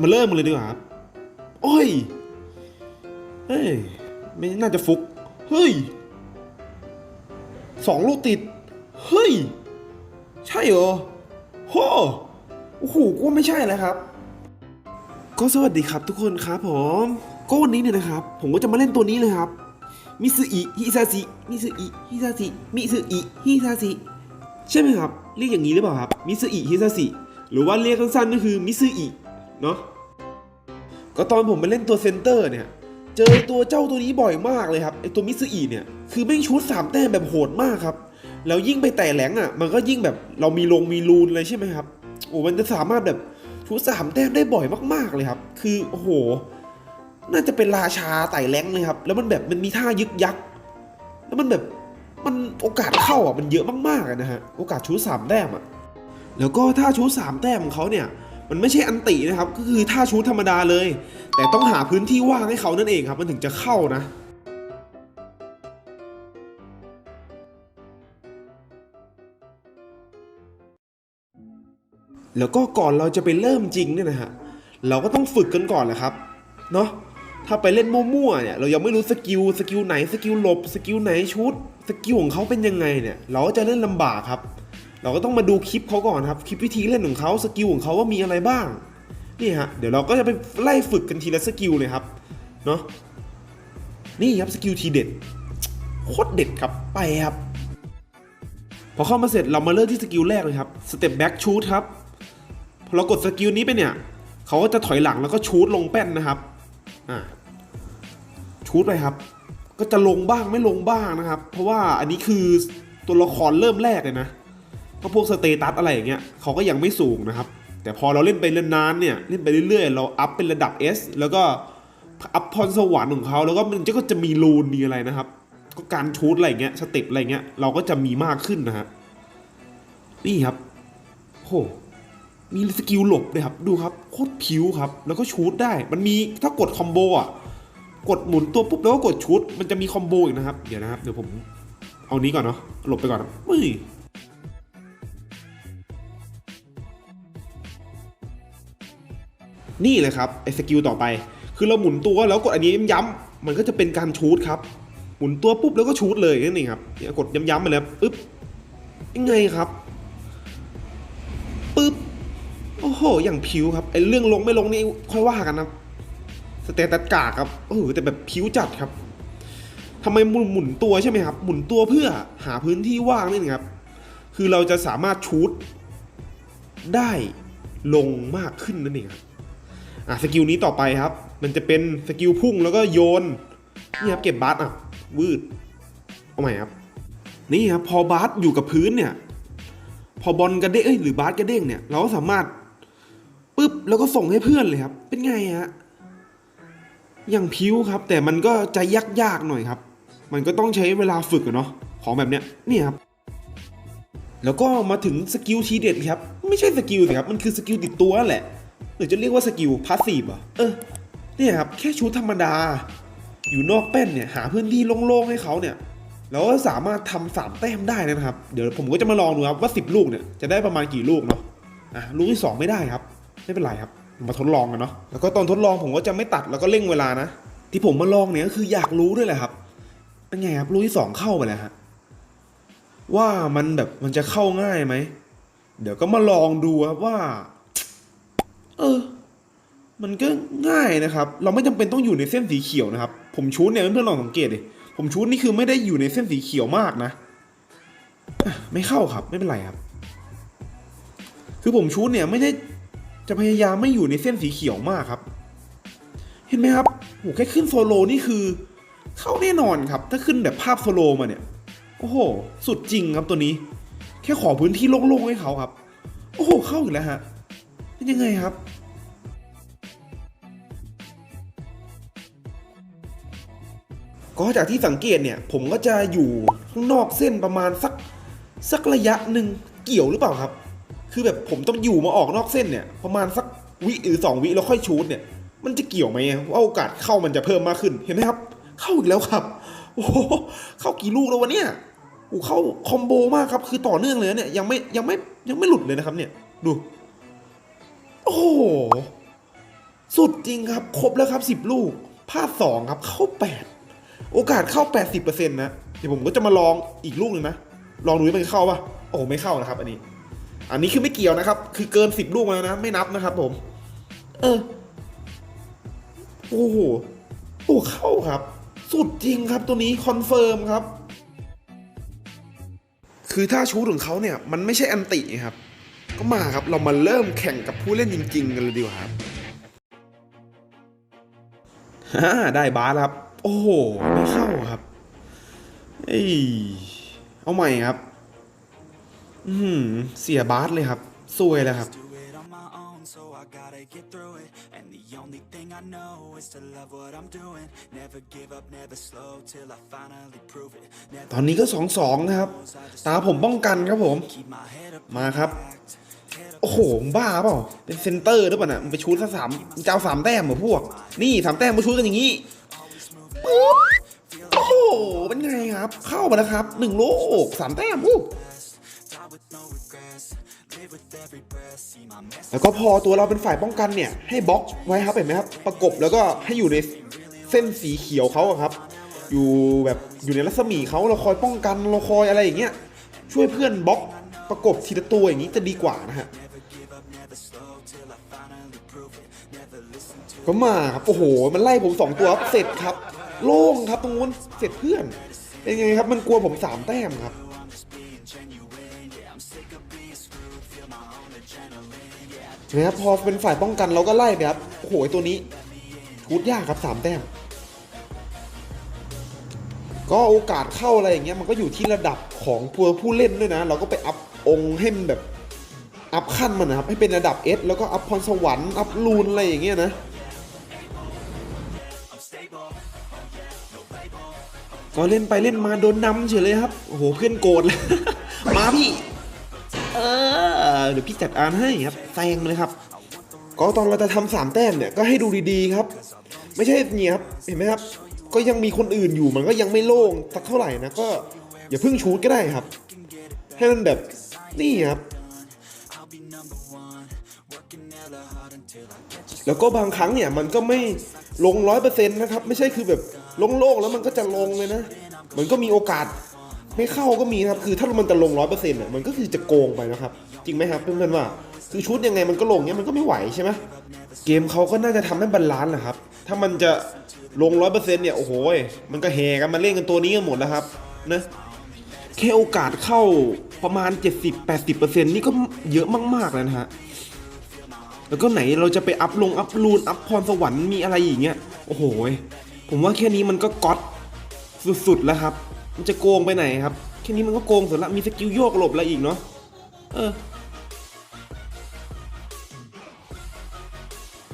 มาเริ่มกันเลยดีกว่าครับ โอ้ย เฮ้ย ไม่น่าจะฟุก เฮ้ย สองลูกติด เฮ้ย ใช่เหรอโหโอ้โหกูไม่ใช่แล้วครับ ก็สวัสดีครับทุกคนครับผม ก็วันนี้เนี่ยนะครับ ผมก็จะมาเล่นตัวนี้เลยครับ มิซึอิ ฮิซาซิ มิซึอิ ฮิซาซิ มิซึอิ ฮิซาซิ ใช่ไหมครับ เรียกอย่างนี้หรือเปล่าครับ มิซึอิ ฮิซาซิ หรือว่าเรียกสั้นๆก็คือมิซึอิ เนาะก็ตอนผมไปเล่นตัวเซนเตอร์เนี่ย เจอตัวเจ้าตัวนี้บ่อยมากเลยครับไอตัวมิซึอิเนี่ย คือแม่งชุดสามแต้มแบบโหดมากครับ แล้วยิ่งไปแต่แหลงอะ มันก็ยิ่งแบบเรามีลงมีรูนเลยใช่ไหมครับ โอ้มันจะสามารถแบบชุดสามแต้มได้บ่อยมากๆเลยครับ คือโอ้โห น่าจะเป็นราชาไต่แรงเลยครับ แล้วมันแบบมันมีท่ายึกยักแล้วมันแบบมันโอกาสเข้าอะมันเยอะมากๆนะฮะ โอกาสชุดสามแต้มอะ แล้วก็ท่าชุดสามแต้มของเขาเนี่ย มันไม่ใช่อันตินะครับ ก็คือท่าชุดธรรมดาเลย แต่ต้องหาพื้นที่ว่างให้เขานั่นเองครับ มันถึงจะเข้านะแล้วก็ก่อนเราจะไปเริ่มจริงเนี่ยนะฮะ เราก็ต้องฝึกกันก่อนแหละครับ เนาะถ้าไปเล่นมั่วๆเนี่ย เรายังไม่รู้สกิล สกิลไหน สกิลหลบ สกิลไหนชุด สกิลของเขาเป็นยังไงเนี่ย เราก็จะเล่นลำบากครับ เราก็ต้องมาดูคลิปเขาก่อนครับ คลิปวิธีเล่นของเขาสกิลของเขาว่ามีอะไรบ้าง นี่ฮะ เดี๋ยวเราก็จะไปไล่ฝึกกันทีละสกิลเลยครับ เนาะนี่ครับสกิลทีเด็ด โคตรเด็ดครับ ไปครับ พอเข้ามาเสร็จเรามาเริ่มที่สกิลแรกเลยครับ สเต็ปแบ็กชูดครับ พอเรากดสกิลนี้ไปเนี่ยเขาก็จะถอยหลังแล้วก็ชูดลงแป้นนะครับ อ่า ชูดไปครับ ก็จะลงบ้างไม่ลงบ้างนะครับ เพราะว่าอันนี้คือตัวละครเริ่มแรกเลยนะ เพราะพวกสเตตัสอะไรอย่างเงี้ยเขาก็ยังไม่สูงนะครับ แต่พอเราเล่นไปนานๆเนี่ยเล่นไปเรื่อยๆ เราอัพเป็นระดับ S แล้วก็อัพพรสวรรค์ของเขาแล้วก็มันก็จะมีรูนมีอะไรนะครับ ก็การชูดอะไรเงี้ยสเต็ปอะไรเงี้ยเราก็จะมีมากขึ้นนะฮะนี่ครับโหมีสกิลหลบเลยครับดูครับโคตรผิวครับ แล้วก็ชูดได้ มันมีถ้ากดคอมโบอะกดหมุนตัวปุ๊บแล้วก็กดชุดมันจะมีคอมโบอีกนะครับ เดี๋ยวนะครับ เดี๋ยวผมเอานี้ก่อนเนาะหลบไปก่อนเฮ้ย นี่เลยครับไอ้สกิลต่อไป คือเราหมุนตัวแล้วกดอันนี้ย้ำๆมันก็จะเป็นการชูดครับ หมุนตัวปุ๊บแล้วก็ชูดเลยนั่นเองครับนี่กดย้ำๆไปแล้วปึ๊บยังไงครับปึ๊บโอ้โห อย่างผิวครับไอ้เรื่องลงไม่ลงนี่ค่อยว่ากันนะสเตตัสกากครับโอ้โหแต่แบบผิวจัดครับทำไมหมุนหมุนตัวใช่ไหมครับ หมุนตัวเพื่อหาพื้นที่ว่างนี่นะครับ คือเราจะสามารถชูดได้ลงมากขึ้นนั่นเองครับ อะสกิลนี้ต่อไปครับ มันจะเป็นสกิลพุ่งแล้วก็โยนนี่ครับเก็บบาสอะวืดเอาใหม่ครับ นี่ครับพอบาสอยู่กับพื้นเนี่ย พอบอลกระเด้งหรือบาสกระเด้งเนี่ย เราก็สามารถปึ๊บแล้วก็ส่งให้เพื่อนเลยครับ เป็นไงฮะอย่างพิ้วครับ แต่มันก็จะยากยากๆหน่อยครับ มันก็ต้องใช้เวลาฝึกเนาะของแบบเนี้ยนี่ครับแล้วก็มาถึงสกิลทีเด็ดครับ ไม่ใช่สกิลสิครับ มันคือสกิลติดตัวแหละ หรือจะเรียกว่าสกิลพาสซีฟอะเออเนี่ยครับแค่ชุดธรรมดา อยู่นอกแป้นเนี่ยหาพื้นที่โล่งๆให้เขาเนี่ยแล้วก็สามารถทำสามแต้มได้นะครับ เดี๋ยวผมก็จะมาลองดูครับว่า 10 ลูกเนี่ยจะได้ประมาณกี่ลูกเนาะอะลูกที่ 2 ไม่ได้ครับ ไม่เป็นไรครับ มาทดลองกันเนาะแล้วก็ตอนทดลองผมก็จะไม่ตัดแล้วก็เร่งเวลานะ ที่ผมมาลองเนี่ยก็คืออยากรู้ด้วยแหละครับเป็นไงครับลูกที่สองเข้าไปแล้วฮะว่ามันแบบมันจะเข้าง่ายไหมเดี๋ยวก็มาลองดูครับว่า เออ มันก็ง่ายนะครับ เราไม่จำเป็นต้องอยู่ในเส้นสีเขียวนะครับ ผมชูดเนี่ยเพื่อนๆลองสังเกตดิผมชูดนี่คือไม่ได้อยู่ในเส้นสีเขียวมากนะอะไม่เข้าครับ ไม่เป็นไรครับ คือผมชูดเนี่ยไม่ได้จะพยายามไม่อยู่ในเส้นสีเขียวมากครับ เห็นไหมครับโหแค่ขึ้นโซโลนี่คือ เข้าแน่นอนครับ ถ้าขึ้นแบบภาพโซโลมาเนี่ย โอ้โห สุดจริงครับตัวนี้ แค่ขอพื้นที่โล่งๆให้เขาครับ โอ้โห เข้าอีกแล้วฮะเป็นยังไงครับ ก็จากที่สังเกตเนี่ย ผมก็จะอยู่ข้างนอกเส้นประมาณสักสักระยะหนึ่งเกี่ยวหรือเปล่าครับ คือแบบผมต้องอยู่มาออกนอกเส้นเนี่ย ประมาณสักวิหรือสองวิแล้วค่อยชูดเนี่ย มันจะเกี่ยวไหมว่าโอกาสเข้ามันจะเพิ่มมากขึ้นเห็นไหมครับ เข้าอีกแล้วครับโอ้โเข้ากี่ลูกแล้ววะเนี่ยโอ้เข้าคอมโบมากครับ คือต่อเนื่องเลยเนี่ยยังไม่ยังไม่ยังไม่หลุดเลยนะครับ เนี่ย ดู โอ้โหสุดจริงครับ ครบแล้วครับ10ลูกพลาด2ครับ เข้า8 โอกาสเข้า 80%นะเดี๋ยวผมก็จะมาลองอีกลูกหนึ่งนะลองดูว่ามันเข้าปะโอ้ไม่เข้านะครับ อันนี้ อันนี้คือไม่เกี่ยวนะครับ คือเกิน 10 ลูกมาแล้วนะ ไม่นับนะครับ ผม เออโอ้โหโอ้เข้าครับ สุดจริงครับตัวนี้คอนเฟิร์มครับ คือถ้าชูดของเขาเนี่ย มันไม่ใช่อันติครับ ก็มาครับเรามาเริ่มแข่งกับผู้เล่นจริง ๆ กันเลยดีกว่าครับฮ่าได้บาสครับ โอ้โห ไม่เข้าครับเอ้ยเอาใหม่ครับ อืมเสียบาสเลยครับซวยแล้วครับ so I gotta get through it. And the only thing I know is to love what I'm doing. Never give up, never slow till I finally prove it. ตอนนี้ก็สองสองนะครับ ตาผมป้องกันครับผม มาครับ โอ้โห บ้าเปล่า เป็นเซนเตอร์หรือเปล่าน่ะมึงไปชูดซะสามมึงจะเอาสามแต้มเหรอพวก นี่สามแต้มมาชูดกันอย่างนี้ โอ้โห เป็นไงครับ เข้ามาแล้วครับหนึ่งลูกสามแต้มอู้แล้วก็พอตัวเราเป็นฝ่ายป้องกันเนี่ย ให้บล็อกไว้ครับเห็นไหมครับ ประกบแล้วก็ให้อยู่ในเส้นสีเขียวเขาครับ อยู่แบบอยู่ในรัศมีเขาเราคอยป้องกันเราคอยอะไรอย่างเงี้ยช่วยเพื่อนบล็อกประกบทีละตัวอย่างนี้จะดีกว่านะฮะ ก็มาครับโอ้โห มันไล่ผมสองตัวครับเสร็จครับ โล่งครับตรงนู้นเสร็จเพื่อนเป็นไงครับมันกลัวผมสามแต้มครับนะครับพอเป็นฝ่ายป้องกันเราก็ไล่ไปครับโอ้โหตัวนี้ชุดยากครับสามแต้มก็โอกาสเข้าอะไรอย่างเงี้ยมันก็อยู่ที่ระดับของผู้ผู้เล่นด้วยนะ เราก็ไปอัพองค์ให้มันแบบ อัพขั้นมันนะครับ ให้เป็นระดับ S แล้วก็อัพพรสวรรค์อัพรูนอะไรอย่างเงี้ยนะก็เล่นไปเล่นมาโดนนำเฉยเลยครับโอ้โหเพื่อนโกรธเลยมาพี่ เออเดี๋ยวพี่จัดการให้ครับแซงเลยครับ ก็ตอนเราจะทำสามแต้มเนี่ยก็ให้ดูดีๆครับ ไม่ใช่เนี่ยครับเห็นไหมครับ ก็ยังมีคนอื่นอยู่มันก็ยังไม่โล่งสักเท่าไหร่นะก็อย่าเพิ่งชูดก็ได้ครับ ให้มันแบบนี่ครับ แล้วก็บางครั้งเนี่ยมันก็ไม่ลงร้อยเปอร์เซ็นต์นะครับ ไม่ใช่คือแบบลงโลกแล้วมันก็จะลงเลยนะ มันก็มีโอกาสไม่เข้าก็มีนะครับ คือถ้ามันจะลงร้อยเปอร์เซ็นต์อะมันก็คือจะโกงไปนะครับ จริงไหมครับเพื่อนๆว่า คือชุดยังไงมันก็ลงเนี้ยมันก็ไม่ไหวใช่ไหมเกมเขาก็น่าจะทำให้บาลานซ์แหละครับ ถ้ามันจะลงร้อยเปอร์เซ็นต์เนี่ยโอ้โหยมันก็แห่กันมาเล่นกันตัวนี้กันหมดแล้วครับนะแค่โอกาสเข้า ประมาณ 70-80%นี่ก็เยอะมากๆแล้วนะฮะ แล้วก็ไหนเราจะไปอัพลงอัพรูนอัพพรสวรรค์มีอะไรอย่างเงี้ย โอ้โห ผมว่าแค่นี้มันก็ก๊อตสุดๆแล้วครับ มันจะโกงไปไหนครับ แค่นี้มันก็โกงสุดละมีสกิลโยกหลบอะไรอีกเนาะ เออ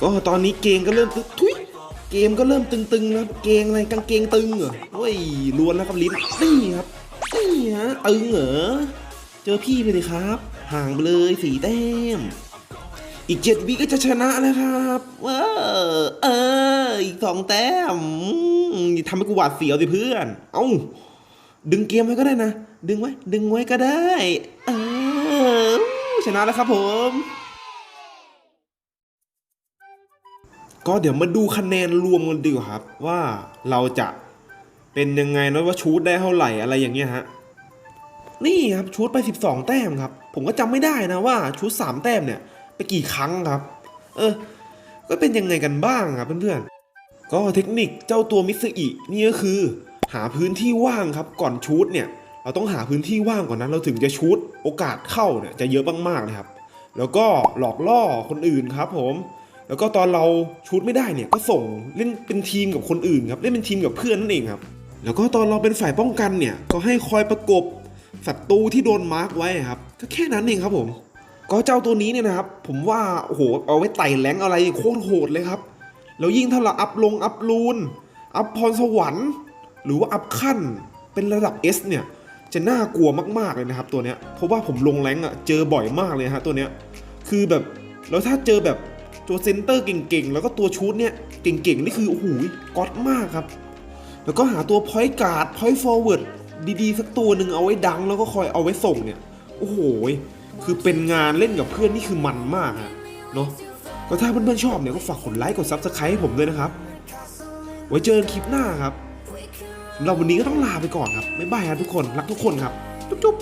ก็ตอนนี้เกงก็เริ่มตึ๊ทุยเกมก็เริ่มตึงๆแล้วเกงอะไรกางเกงตึงเหรอเฮ้ยลวนแล้วครับลิ้นนี่ครับนี่ฮะตึงเหรอ เจอพี่ไปเลยครับ ห่างไปเลยสี่แต้ม อีกเจ็ดวิก็จะชนะแล้วครับว้าเออ อีกสองแต้มอืมทำให้กูหวาดเสียวสิเพื่อน เอ้า ดึงเกมไว้ก็ได้นะ ดึงไว้ ดึงไว้ก็ได้ เออ ชนะแล้วครับผมก็เดี๋ยวมาดูคะแนนรวมกันดีกว่าครับ ว่าเราจะเป็นยังไงนะว่าชูดได้เท่าไหร่อะไรอย่างเงี้ยฮะ นี่ครับชูดไป 12 แต้มครับ ผมก็จำไม่ได้นะว่าชูด3 แต้มเนี่ยไปกี่ครั้งครับ เออ ก็เป็นยังไงกันบ้างครับเพื่อนๆ ก็เทคนิคเจ้าตัวมิสอินี่ก็คือ หาพื้นที่ว่างครับก่อนชูดเนี่ย เราต้องหาพื้นที่ว่างก่อนนั้น เราถึงจะชูดโอกาสเข้าเนี่ยจะเยอะมากๆเลยครับ แล้วก็หลอกล่อคนอื่นครับ ผม แล้วก็ตอนเราชูดไม่ได้เนี่ยก็ส่งเล่นเป็นทีมกับคนอื่นครับเล่นเป็นทีมกับเพื่อนนั่นเองครับ แล้วก็ตอนเราเป็นฝ่ายป้องกันเนี่ยก็ให้คอยประกบ ศัตรูที่โดนมาร์กไว้ครับก็แค่นั้นเองครับผม ก็เจ้าตัวนี้เนี่ยนะครับ ผมว่าโอ้โหเอาไว้ไต่แรงอะไรโคตรโหดเลยครับ แล้วยิ่งถ้าเราอัพลงอัพรูน อัพพรสวรรค์ หรือว่าอัพขั้นเป็นระดับ S เนี่ยจะน่ากลัวมากๆเลยนะครับตัวเนี้ยเพราะว่าผมลงแรงอะเจอบ่อยมากเลยฮะตัวเนี้ยคือแบบแล้วถ้าเจอแบบตัวเซนเตอร์เก่งๆ แล้วก็ตัวชูดเนี่ยเก่งๆ นี่คือโอ้โหก๊อตมากครับ แล้วก็หาตัวพอยต์การ์ดพอยต์ฟอร์เวิร์ด ดีๆ สักตัวหนึ่งเอาไว้ดังแล้วก็คอยเอาไว้ส่งเนี่ย โอ้โห คือเป็นงานเล่นกับเพื่อนนี่คือมันมากฮะเนาะก็ถ้าเพื่อนๆชอบเนี่ยก็ฝากกดไลค์กดซับสไครต์ให้ผมด้วยนะครับ ไว้เจอกันคลิปหน้าครับเราวันนี้ก็ต้องลาไปก่อนครับบ๊ายบายครับทุกคนรักทุกคนครับจุ๊บ